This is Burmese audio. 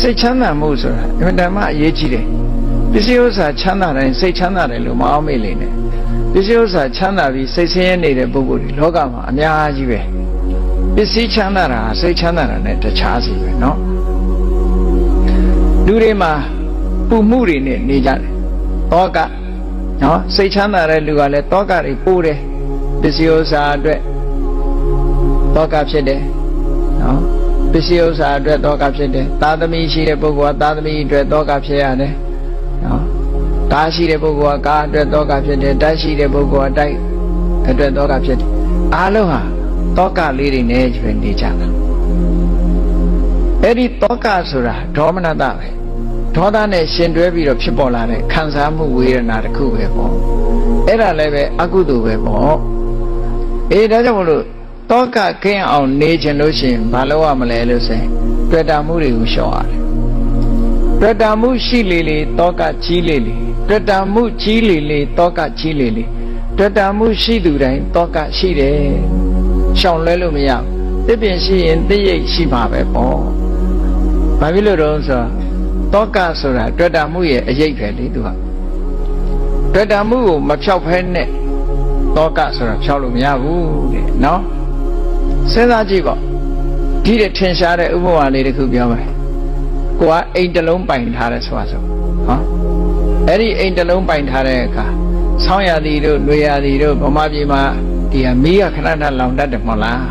စိတ်ချမ်းသာမှုဆိုတာအမှန်တမ်းအရေးကြီးတယ်ပစ္စည်းဥစ္စာချမ်းသာတိုင်းစိတ်ချမ်းသာတယ်လို့မအောင်မေ့လိမ့်နဲ့ပစ္စည်းဥစ္စာချမ်းသာပြီးစိတ်ဆင်းရဲနေတဲ့ပုဂ္ဂိုလ်တွေလောကမှာအများကြီးပဲပစ္စည်းချမ်းသာတာဟာစိတ်ချမ်းသာတာနဲ့တခြားစီပဲเนาะလူတွေမှာပူမှုတွေနဲ့နေကြတယ်တောကနော်စိတ်ချမ်းသာတဲ့လူကလည်းတောကတွေပိုးတယ်ပစ္စည်းဥစ္စာအတွက်တောကဖြစ်တယ်နော် ပစ္စည်းဥစ္စာအတွက်တောကဖြစ်တယ်သာသမီရှိတဲ့ပုဂ္ဂိုလ်ကသာသမီအတွက်တောကဖြစ်ရတယ်နော်ကားရှိတဲ့ပုဂ္ဂိုလ်ကကားအတွက်တောကဖြစ်တယ်တိုက်ရှိတဲ့ပုဂ္ဂိုလ်ကတိုက်အတွက်တောကဖြစ်တယ်အားလုံးဟာတောကလေးတွေနဲ့ပဲနေကြတာအဲ့ဒီတောကဆိုတာဒေါမနတပဲဒေါသနဲ့ရှင်တွဲပြီးတော့ဖြစ်ပေါ်လာတဲ့ခံစားမှုဝေဒနာတစ်ခုပဲပေါ့အဲ့ဒါလည်းပဲအကုသိုလ်ပဲပေါ့အေးဒါကြောင့်မလို့ တောကကင်းအောင်နေခြင်းလို့ရှိရင်ဘာလို့ရမလဲလို့ဆိုရင်တွေ့တာမှုတွေကိုရှောင်ရတယ်တွေ့တာမှုရှိလေလေတောကကြီးလေလေတွေ့တာမှုကြီးလေလေတောကကြီးလေလေတွေ့တာမှုရှိသူတိုင်းတောကရှိတယ်ရှောင်လဲလို့မရဘူးတစ်ပင်ရှိရင်သိရိတ်ရှိမှာပဲပေါ့ဘာဖြစ်လို့တော့ဆိုတော့တောကဆိုတာတွေ့တာမှုရဲ့အရေးပဲလေသူကတွေ့တာမှုကိုမဖြောက်ဖဲနဲ့တောကဆိုတာဖြောက်လို့မရဘူးတဲ့နော် စဉ်းစားကြည့်ပေါ့ဒီတဲ့ထင်ရှားတဲ့ဥပမာလေးတစ်ခုပြောမယ်ကိုကအိမ်တစ်လုံးပိုင်ထားတယ်ဆိုတာဆိုဟောအဲ့ဒီအိမ်တစ်လုံးပိုင်ထားတဲ့အခါဆောင်းရသည်တို့နှွေရသည်တို့ဗမာပြည်မှာဒီဟာမီးကခဏခဏလောင်တတ်တယ်မဟုတ်လား